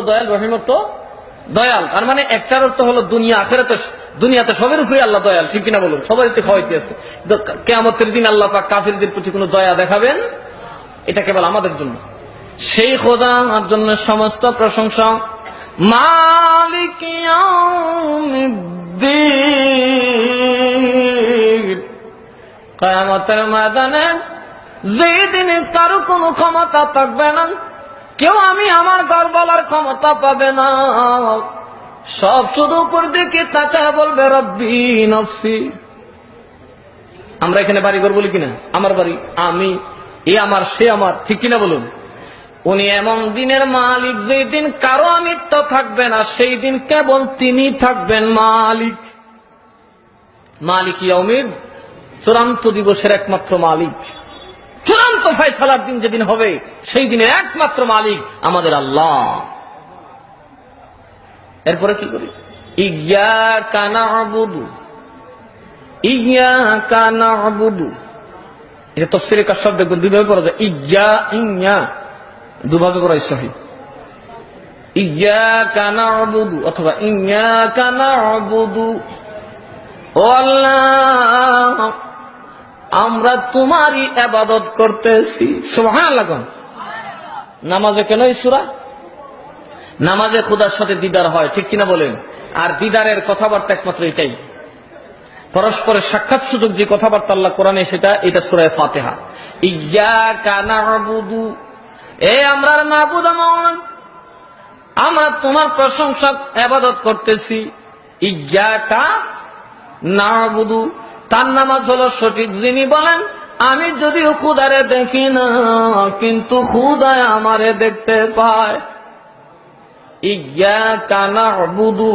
দয়াল রহিম তো দয়াল। তার মানে একটার অর্থ হলো দুনিয়া, আখেরাতে দুনিয়াতে সবের উপরে আল্লাহ দয়াল। ঠিক কিনা বলুন? সবাইতে খাওয়াইতে আছে। কেমতের দিন আল্লাহ পাক কাফিরদের প্রতি কোনো দয়া দেখাবেন? এটা কেবল আমাদের জন্য। সেই খোদা আমার জন্য সমস্ত প্রশংসা। মালিক কয়ামতের ময়দানে যেদিন কারও কোনো ক্ষমতা থাকবে না কেউ আমি আমার ঘর বলার ক্ষমতা পাবে না। সব শুধু উপর দিকে তাকায় বলবে, রব্বি নফসি। আমরা এখানে বাড়ি ঘর বলি কিনা? আমার বাড়ি, আমি, এ আমার, সে আমার, ঠিক কিনা বলুন? উনি এমন দিনের মালিক, যেই দিন কারও আমিত্ব থাকবে না, সেই দিন কেবল তিনি থাকবেন মালিক। মালিক ইয়মির চূড়ান্ত দিবসের একমাত্র মালিক। চূড়ান্ত ফয়সালার দিন যেদিন হবে, সেই দিনের একমাত্র মালিক আমাদের আল্লাহ। এরপরে কি করি? ইয়া কানা আবুদু ইয়া কানা আবুদু এটা তফসিরে শব্দ দেখবেন, দুইভাবে পড়া যায়। ইয়া ইয়া দুভাবে পড়াই সহি। ইয়া কানা আবুদু অথবা ইয়া কানা আবুদু ও আল্লাহ! আমরা তোমারই আবাদত করতেছি। সোহান নামাজে কেন সুরা? নামাজে খুদার সাথে দিদার হয়, ঠিক কিনা বলেন? আর দিদারের কথাবার্তা একমাত্র এটাই। পরস্পরের সাক্ষাৎ সুযোগ যে কথাবার্তা আল্লাহ কোরআনে সেটা এটা সুরায় ফাতেহা। ইয়া কানা বুদু এ আমরা মাহবুদ আমন আমরা তোমার প্রশংসা আবাদত করতেছি। ইয়া কা না বুধু তার নামাজ হলো সঠিক যিনি বলেন, আমি যদিও খুদারে দেখি না, কিন্তু খুদায় আমারে দেখতে পায়। ইয়া কানা বুধু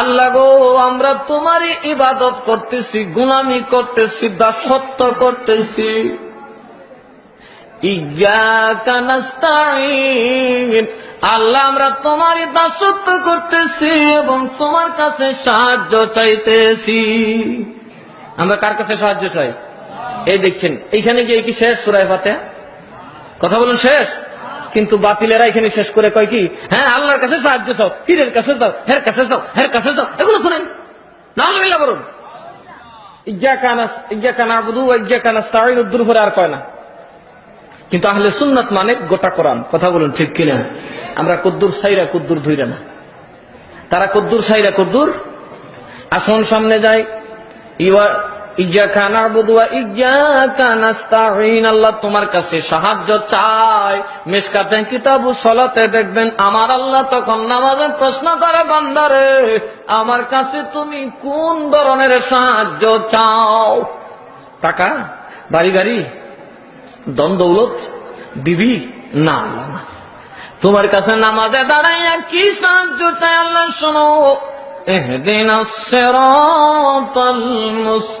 আল্লাহ গো, আমরা তোমারই ইবাদত করতেছি গুলামি করতেছি, দাসত্ব করতেছি। আল্লাহ, আমরা তোমারই দাসত্ব করতেছি এবং তোমার কাছে সাহায্য চাইতেছি। আমরা কার কাছে সাহায্য চাই? এই দেখছেন, এইখানে গিয়ে কি শেষ সুরায় পাতে কথা বলুন, শেষ? কিন্তু বাতিলেরা এখানে শেষ করে কয় কি? হ্যাঁ আল্লাহর কাছে সাহায্য চাও, পীরের কাছে যাও হের কাছে যাও হের কাছে যাও এগুলো শুনেন। না বলুন। ইজ্ঞা কানা ইজ্ঞা কানা বুধু ইজ্ঞা কানা স্তাইন উদ্দুর করে আর কয় না। কিন্তু আহলে সুন্নাত মানে গোটা কোরআন। কথা বলুন ঠিক কিনা? আমরা কদ্দুর সাইরা কদ্দুর ধইরা না। তারা কদ্দুর সাইরা কদ্দুর আসন সামনে যাই আমার আল্লাহ তখন নামাজে প্রশ্ন করে, বান্দারে, আমার কাছে তুমি কোন ধরনের সাহায্য চাও? টাকা, বাড়ি গাড়ি দন দৌলত, বিবি? না। তোমার কাছে নামাজে দাঁড়াইয়া কি সাহায্য চাই আল্লাহ শোনো। اهدنا الصراط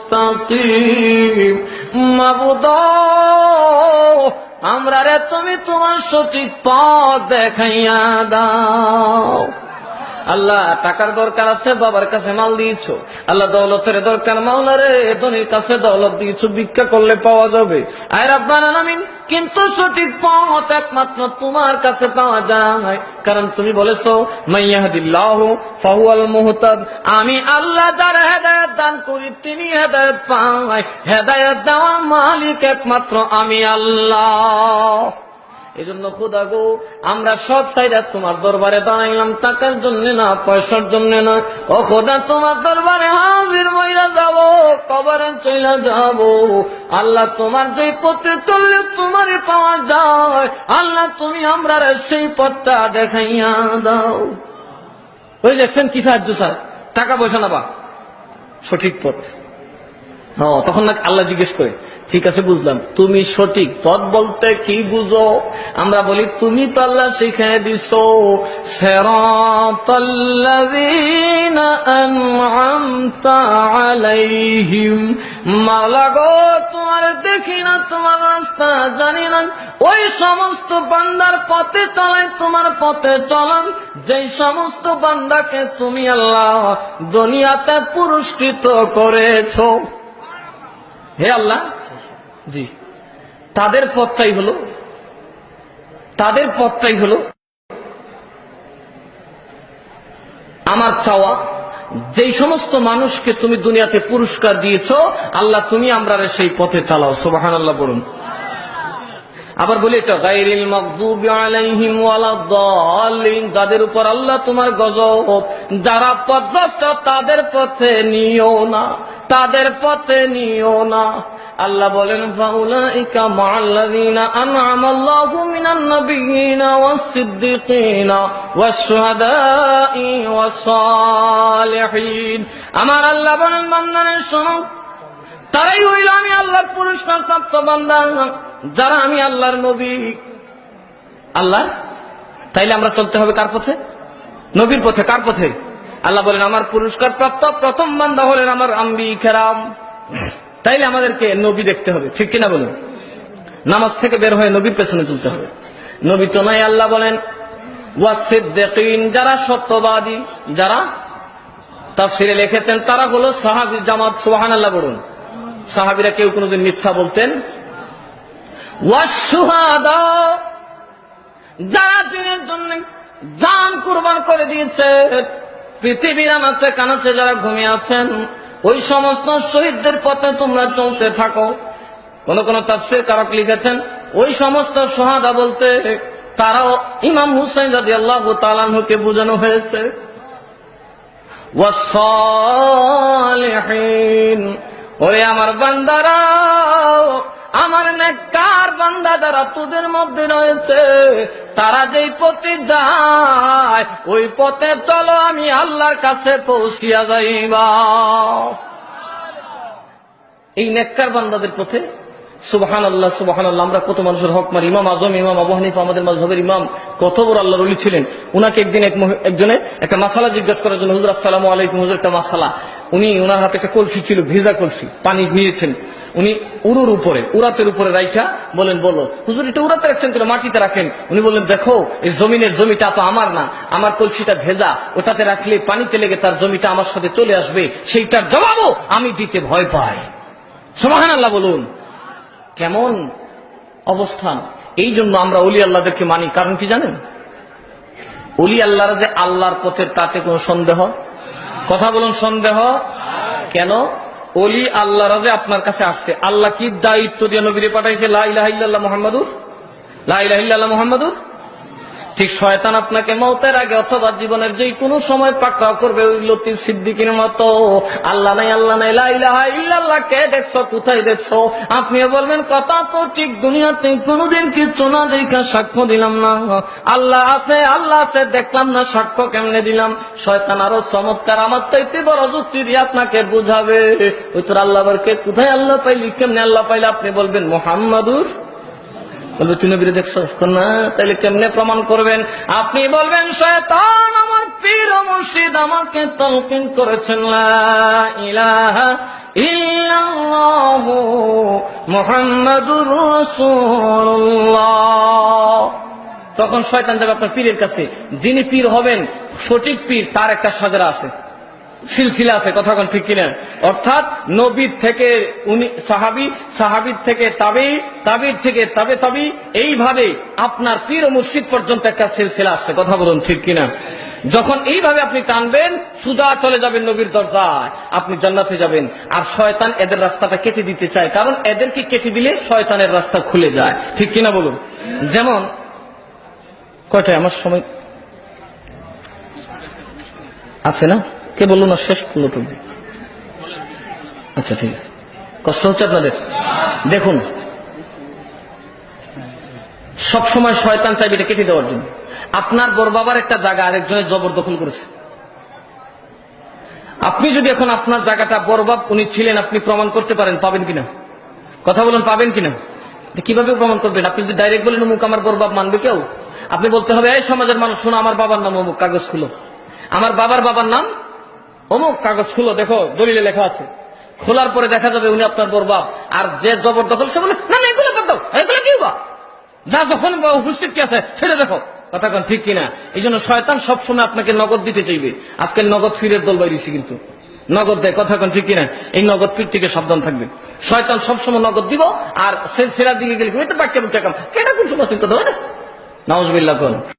المستقيم মাবুদা আমরা রে তুমি তোমার সঠিক পথ দেখাইয়া দাও আল্লাহ, টাকার দরকার আছে, বাবার কাছে মাল দিয়েছ। আল্লাহ, দৌলতের দরকার মাওলা রে, ধনির কাছে দৌলত দিয়েছ, ভিক্ষা করলে পাওয়া যাবে। আয় রাব্বান আলামিন, কিন্তু সঠিক পথ একমাত্র তোমার কাছে পাওয়া যায়। কারণ তুমি বলেছ মাইয়াহদিল্লাহ ফাহুয়াল মুহতাদ। আমি আল্লাহ যার হেদায়েত দান করি, তিনি হেদায়েত পাই হেদায়েত দেওয়ার মালিক একমাত্র আমি আল্লাহ। এই জন্য খুদা গো, আমরা সব সাইডা তোমার দরবারে দাঁড়াইলাম, টাকার জন্য না, পয়সার জন্য না। ও খোদা, তোমার দরবারে হাজির মহিলা যাব, কবরে চলে যাব। আল্লাহ, তোমার যে পথে চললে তোমারই পাওয়া যায়। আল্লাহ, তুমি আমরা সেই পথটা দেখাইয়া দাও। ওই দেখছেন কি সাহায্য, স্যার? টাকা পয়সা না বা সঠিক পথ। ও তখন না আল্লাহ জিজ্ঞেস করে। ঠিক আছে, বুঝলাম। তুমি সঠিক পথ বলতে কি বুঝো? আমরা বলি, তুমি তো আল্লাহ শিখাই দিস তোমার দেখি না, তোমার রাস্তা জানি না। ওই সমস্ত বান্দার পথে চলাই তোমার পথে চলান যে সমস্ত বান্দাকে তুমি আল্লাহ দুনিয়াতে পুরস্কৃত করেছ। হে আল্লাহ জি। তাদের পথটাই হলো, তাদের পথটাই হলো আমার চাওয়া। যেই সমস্ত মানুষকে তুমি দুনিয়াতে পুরস্কার দিয়েছ, আল্লাহ তুমি আমরা সেই পথে চালাও। সুবাহান আল্লাহ বলুন। আবার বলি এটা গাইরিল মাগদুবি আলাইহিম ওয়ালাদ-দাল্লিন যাদের উপর আল্লাহ তোমার গজব, যারা পথভ্রষ্ট তাদের পথে নিও না, তাদের পথে নিও না। আল্লাহ বলেন আল্লাহু আমার আল্লাহ বলেন, বান্দারে, শোনো, তারাই হইল আমি আল্লাহর পুরস্কার প্রাপ্ত বান্দা। যারা আমি আল্লাহর নবী। আল্লাহ, তাইলে আমরা চলতে হবে কার পথে? নবীর পথে, কার পথে? আল্লাহ বলেন, আমার পুরস্কার প্রাপ্ত প্রথম বান্দা হলেন আমার আম্বি খেরাম তাইলে আমাদেরকে নবী দেখতে হবে, ঠিক কিনা বলুন? নামাজ থেকে বের হয়ে নবীর পেছনে চলতে হবে। নবী তো নাই, আল্লাহ বলেন যারা সত্যবাদী, যারা তাফসিরে লিখেছেন, তারা হলো সাহাবি জামাত সোহান আল্লাহ বলুন। সাহাবিরা কেউ কোনোদিন মিথ্যা বলতেন? যারা দিনের জন্য জান কুরবান করে দিয়েছে, পৃথিবীর আনাচে কানাচে যারা ঘুমিয়ে আছেন ওই সমস্ত শহীদদের পথে তোমরা চলতে থাকো। কোন কোন তাফসির কারক লিখেছেন, ওই সমস্ত সোহাদা বলতে তারাও ইমাম হুসাইন রাজি আল্লাহ তালানহুকে বোঝানো হয়েছে। ওরে আমার বান্দারা আমার নেককার বান্দা যারা তোদের মধ্যে রয়েছে, তারা যেই পথে যায়, ওই পথে চলো আমি আল্লাহর কাছে পৌঁছিয়া যাইবা। এই নেককার বান্দাদের পথে সুবাহান আল্লাহ সুবাহান আল্লাহ আমরা কত মানুষের হক মারি ইমাম আজম, ইমাম আবু হানিফা, আমাদের মাঝহের ইমাম, কত বড় আল্লাহ রলি ছিলেন। উনাকে একদিন এক একজনে একটা মাসালা জিজ্ঞাসা করার জন্য, হুজুর, আসসালামু আলাইকুম, হুজুর, একটা মাসালা। উনি ওনার হাতে একটা কলসি ছিল, ভেজা কলসি, পানি নিয়েছেন। উনি উরুর উপরে, উরাতের উপরে রাইখা বলেন, বলো, হুজুর, এটা উড়াতে রাখছেন কেন? মাটিতে রাখেন? উনি বললেন, দেখো, এই জমিনের জমিটা তো আমার না, আমার কলসিটা ভেজা, ওটাতে রাখলে পানিতে লেগে তার জমিটা আমার সাথে চলে আসবে, সেইটার জবাবও আমি দিতে ভয় পাই। সোমাহান আল্লাহ বলুন। কেমন অবস্থান এই জন্য আমরা অলি আল্লাহদেরকে মানি, কারণ কি জানেন? অলি আল্লাহরা যে আল্লাহর পথের তাতে কোনো সন্দেহ? কথা বলুন সন্দেহ? কেন? অলি আল্লাহ রাজে আপনার কাছে আসছে। আল্লাহ কি দায়িত্ব দিয়ে নবীরে পাঠাইছে? লাহ মোহাম্মদুর? লাহ মোহাম্মদুর? ঠিক শয়তান আপনাকে মৌতের আগে অথবা জীবনের যে কোনো সময় পাকড়াও করবে ওই লতিফ সিদ্দিকির মতো। আল্লাহ নাই আল্লাহ নাই লাইলাহা ইল্লাল্লাহ, কে দেখছ, কোথায় দেখছ? আপনিও বলবেন, কথা তো ঠিক, দুনিয়াতে কোনোদিন কিচ্ছু না দেখা, সাক্ষ্য দিলাম না। আল্লাহ আছে আল্লাহ আছে, দেখলাম না, সাক্ষ্য কেমনে দিলাম? শয়তান আরও চমৎকার, আমার চাইতে বড় যুক্তি দিয়ে আপনাকে বুঝাবে। ওই তোর আল্লাহ কোথায় আল্লাহ পাইলি, কেমনে আল্লাহ পাইলে? আপনি বলবেন, মোহাম্মদুর বলবে তুই নবীরে দেখছ? না তাহলে কেমনে প্রমাণ করবেন? আপনি বলবেন, শয়তান আমার পীর মুর্শিদ আমাকে তলকিন করেছেন ইলাহা তখন শয়তান যাবে আপনার পীরের কাছে। যিনি পীর হবেন, সঠিক পীর, তার একটা সাজরা আছে। সিলসিলা আছে, কথা কোন ঠিক কিনা? অর্থাৎ নবীর থেকে উনি সাহাবি, সাহাবির থেকে তাবি তাবির থেকে তাবে তাবি, এইভাবে আপনার পীর মুর্শিদ পর্যন্ত একটা সিলসিলা আসছে, কথা বলুন ঠিক কিনা? যখন এইভাবে আপনি টানবেন সুদা চলে যাবেন নবীর দরজায়, আপনি জান্নাতে যাবেন। আর শয়তান এদের রাস্তাটা কেটে দিতে চায়, কারণ এদেরকে কেটে দিলে শয়তানের রাস্তা খুলে যায়। ঠিক কিনা বলুন? যেমন, কয়টায়? আমার সময় আছে না? কে বলল না, শেষ করল তুমি আচ্ছা ঠিক আছে। কষ্ট হচ্ছে আপনাদের? দেখুন। সব সময় শয়তান চাইবে এটা কেটে দেওয়ার জন্য। আপনার বড় বাবার একটা জায়গা আরেকজনের জবরদখল করেছে। আপনি যদি এখন আপনার জায়গাটা বরবাব উনি ছিলেন, আপনি প্রমাণ করতে পারেন, পাবেন কিনা? কথা বলুন, পাবেন কিনা? কীভাবে প্রমাণ করবেন? আপনি যদি ডাইরেক্ট বলেন, অমুক আমার বরবাব মানবে কেউ? আপনি বলতে হবে, এই সমাজের মানুষ, শোনো, আমার বাবার নাম অমুক, কাগজ খুলো। আমার বাবার বাবার নাম অমুক কাগজ খুলো, দেখো, দলিলে লেখা আছে। খোলার পরে দেখা যাবে উনি আপনার বরবাব আর যে জবরদখল, সে বলে, না এগুলো বাদ দাও এগুলো কি বা যা যখন উপস্থিত কি আছে, সেটা দেখো। কথা কোন, ঠিক কিনা? এই জন্য শয়তান সবসময় আপনাকে নগদ দিতে চাইবে। আজকে নগদ ফিরের দল বাইরেছি কিন্তু। নগদ দেয়, কথা কোন, ঠিক কিনা? এই নগদ ফির থেকে সাবধান থাকবে। শয়তান সবসময় নগদ দিব, আর সে সেরার দিকে গেলে ওই তো বাক্য কাম কেটা কোন সময় কথা, হয় না? নওয়াজ কোন।